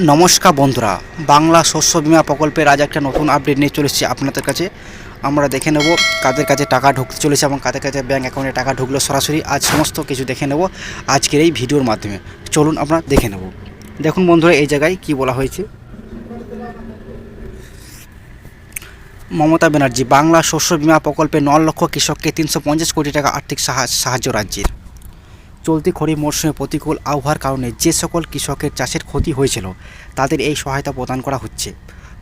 নমস্কার বন্ধুরা, বাংলা শস্য বিমা প্রকল্পের আজ একটা নতুন আপডেট নিয়ে চলে এসেছি আপনাদের কাছে। আমরা দেখে নেব কাদের কাছে টাকা ঢুকতে চলেছে এবং কাদের কাছে ব্যাঙ্ক অ্যাকাউন্টে টাকা ঢুকলো সরাসরি। আজ সমস্ত কিছু দেখে নেব আজকের এই ভিডিওর মাধ্যমে। চলুন আমরা দেখে নেব। দেখুন বন্ধুরা, এই জায়গায় কি বলা হয়েছে? মমতা ব্যানার্জি, বাংলা শস্য বিমা প্রকল্পে ন লক্ষ কৃষককে তিনশো পঞ্চাশ কোটি টাকা আর্থিক সাহা- সাহায্য রাজ্যের। চলতি খরিফ মরশুমে প্রতিকূল আবহাওয়ার কারণে যে সকল কৃষকের চাষের ক্ষতি হয়েছিল, তাদের এই সহায়তা প্রদান করা হচ্ছে।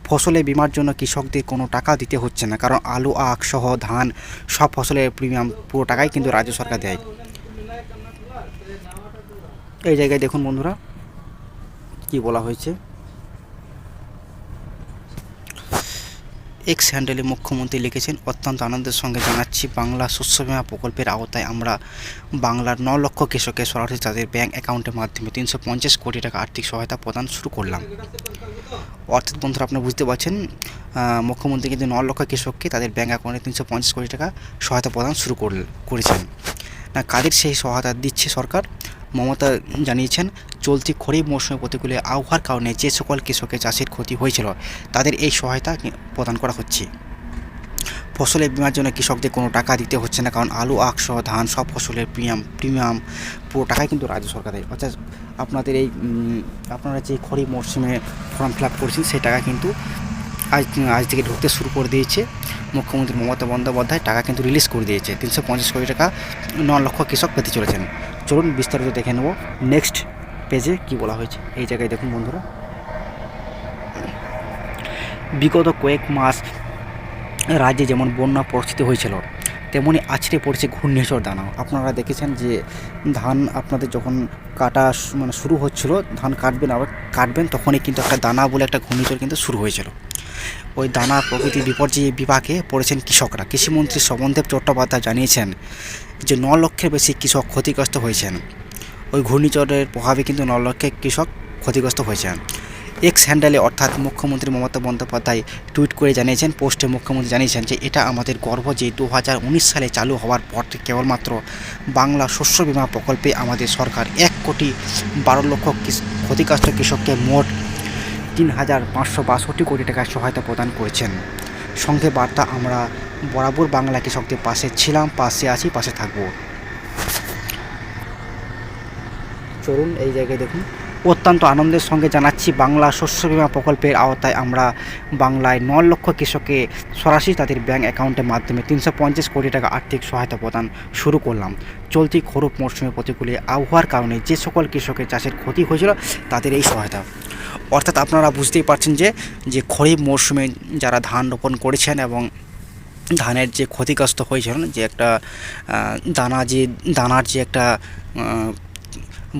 ফসলে বিমার জন্য কৃষকদের কোনো টাকা দিতে হচ্ছে না, কারণ আলু, আখ সহ ধান সব ফসলের প্রিমিয়াম পুরো টাকাই কিন্তু রাজ্য সরকার দেয়। এই জায়গায় দেখুন বন্ধুরা, কি বলা হয়েছে? এক্স হ্যান্ডেলে মুখ্যমন্ত্রী লিখেছেন, অত্যন্ত আনন্দের সঙ্গে জানাচ্ছি, বাংলা শস্য বীমা প্রকল্পের আওতায় আমরা বাংলার ন লক্ষ কৃষকের সরাসরি তাদের ব্যাংক অ্যাকাউন্টের মাধ্যমে তিনশো পঞ্চাশ কোটি টাকা আর্থিক সহায়তা প্রদান শুরু করলাম। অর্থাৎ বন্ধুরা, আপনারা বুঝতে পারছেন মুখ্যমন্ত্রী কিন্তু ন লক্ষ কৃষককে তাদের ব্যাংক অ্যাকাউন্টে তিনশো পঞ্চাশ কোটি টাকা সহায়তা প্রদান শুরু করেছেন। না, কাদের সেই সহায়তা দিচ্ছে সরকার? মমতা জানিয়েছেন, চলতি খরিফ মৌসুমে প্রতিকূলে আবহাওয়ার কারণে যে সকল কৃষকের চাষের ক্ষতি হয়েছিল, তাদের এই সহায়তা প্রদান করা হচ্ছে। ফসলের বিমার জন্য কৃষকদের কোনো টাকা দিতে হচ্ছে না, কারণ আলু সহ ধান সব ফসলের প্রিমিয়াম প্রিমিয়াম পুরো টাকাই কিন্তু রাজ্য সরকার দেয় অর্থাৎ আপনাদের এই আপনারা যে খরিফ মরশুমে ফর্ম ফিল আপ করেছেন, সেই টাকা কিন্তু আজ আজ থেকে ঢুকতে শুরু করে দিয়েছে। মুখ্যমন্ত্রী মমতা বন্দ্যোপাধ্যায় টাকা কিন্তু রিলিজ করে দিয়েছে। তিনশো পঞ্চাশ কোটি টাকা ন লক্ষ কৃষক পেতে চলেছেন। চলুন বিস্তারিত দেখে নেব নেক্সট পেজে কি বলা হয়েছে। এই জায়গায় দেখুন বন্ধুরা। বিগত কয়েক মাস রাজ্যে যেমন বন্যা পরিস্থিতি হয়েছিল তেমনি আছড়ে পড়েছে ঘূর্ণিঝড় দানাও। আপনারা দেখেছেন যে ধান আপনাদের যখন কাটা মানে শুরু হচ্ছিল, ধান কাটবেন, আবার কাটবেন, তখনই কিন্তু একটা দানা বলে একটা ঘূর্ণিঝড় কিন্তু শুরু হয়েছিল। ওই দানা প্রকৃতি বিপর্যয় বিভাগে পড়েছেন কৃষকরা। কৃষিমন্ত্রী শবনদেব চট্টোপাধ্যায় জানিয়েছেন যে, ন লক্ষের বেশি কৃষক ক্ষতিগ্রস্ত হয়েছেন। ওই ঘূর্ণিঝড়ের প্রভাবে কিন্তু ন লক্ষের কৃষক ক্ষতিগ্রস্ত হয়েছেন। এক্স হ্যান্ডেলে অর্থাৎ মুখ্যমন্ত্রী মমতা বন্দ্যোপাধ্যায় টুইট করে জানিয়েছেন, পোস্টে মুখ্যমন্ত্রী জানিয়েছেন যে, এটা আমাদের গর্ব যে দু হাজার উনিশ সালে চালু হওয়ার পর কেবলমাত্র বাংলা শস্য বিমা প্রকল্পে আমাদের সরকার এক কোটি বারো লক্ষ কৃষ- ক্ষতিগ্রস্ত কৃষককে মোট তিন হাজার পাঁচশো বাষট্টি কোটি টাকার সহায়তা প্রদান করেছেন। সঙ্গে বার্তা, আমরা বরাবর বাংলা কৃষকদের পাশে ছিলাম, পাশে আছি, পাশে থাকব। চলুন এই জায়গায় দেখুন। অত্যন্ত আনন্দের সঙ্গে জানাচ্ছি বাংলা শস্য বিমা প্রকল্পের আওতায় আমরা বাংলায় ন লক্ষ কৃষককে সরাসরি তাদের ব্যাংক অ্যাকাউন্টের মাধ্যমে তিনশো পঞ্চাশ কোটি টাকা আর্থিক সহায়তা প্রদান শুরু করলাম। চলতি খরুফ মরশুমে প্রতিকূলে আবহাওয়ার কারণে যে সকল কৃষকের চাষের ক্ষতি হয়েছিল তাদের এই সহায়তা। অর্থাৎ আপনারা বুঝতেই পারছেন যে যে খরিফ মরশুমে যারা ধান রোপণ করেছেন এবং ধানের যে ক্ষতিগ্রস্ত হয়েছিল যে একটা দানা যে, দানার যে একটা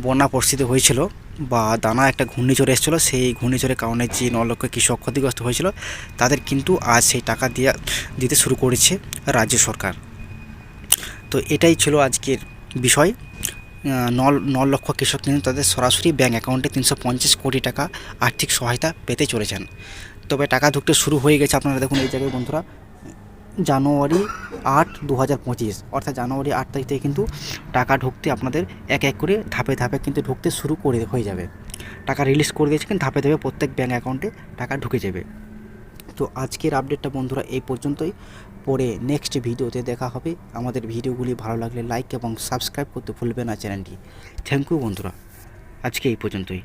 বন্যা পরিস্থিতি হয়েছিল বা দানা একটা ঘূর্ণিঝড় এসেছিল সেই ঘূর্ণিঝড়ের কারণে যে ন লক্ষ কৃষক ক্ষতিগ্রস্ত হয়েছিল তাদের কিন্তু আজ সেই টাকা দিয়া দিতে শুরু করেছে রাজ্য সরকার। তো এটাই ছিল আজকের বিষয়। আহ, ন ন লক্ষ কৃষক কিন্তু তাদের সরাসরি ব্যাঙ্ক অ্যাকাউন্টে তিনশো পঞ্চাশ কোটি টাকা আর্থিক সহায়তা পেতে চলেছেন। তবে টাকা ঢুকতে শুরু হয়ে গেছে আপনারা দেখুন এই জায়গায় বন্ধুরা। জানুয়ারি আট দু হাজার পঁচিশ, অর্থাৎ জানুয়ারি আট তারিখ থেকে কিন্তু টাকা ঢুকতে আপনাদের এক এক করে ধাপে ধাপে কিন্তু ঢুকতে শুরু করে হয়ে যাবে। টাকা রিলিজ করে দিয়েছে কিন্তু ধাপে ধাপে প্রত্যেক ব্যাঙ্ক অ্যাকাউন্টে টাকা ঢুকে যাবে। তো আজকের আপডেটটা বন্ধুরা এই পর্যন্তই। পরে নেক্সট ভিডিওতে দেখা হবে। আমাদের ভিডিওগুলি ভালো লাগলে লাইক এবং সাবস্ক্রাইব করতে ভুলবেন না চ্যানেলটি। থ্যাংক ইউ বন্ধুরা। আজকে এই পর্যন্তই।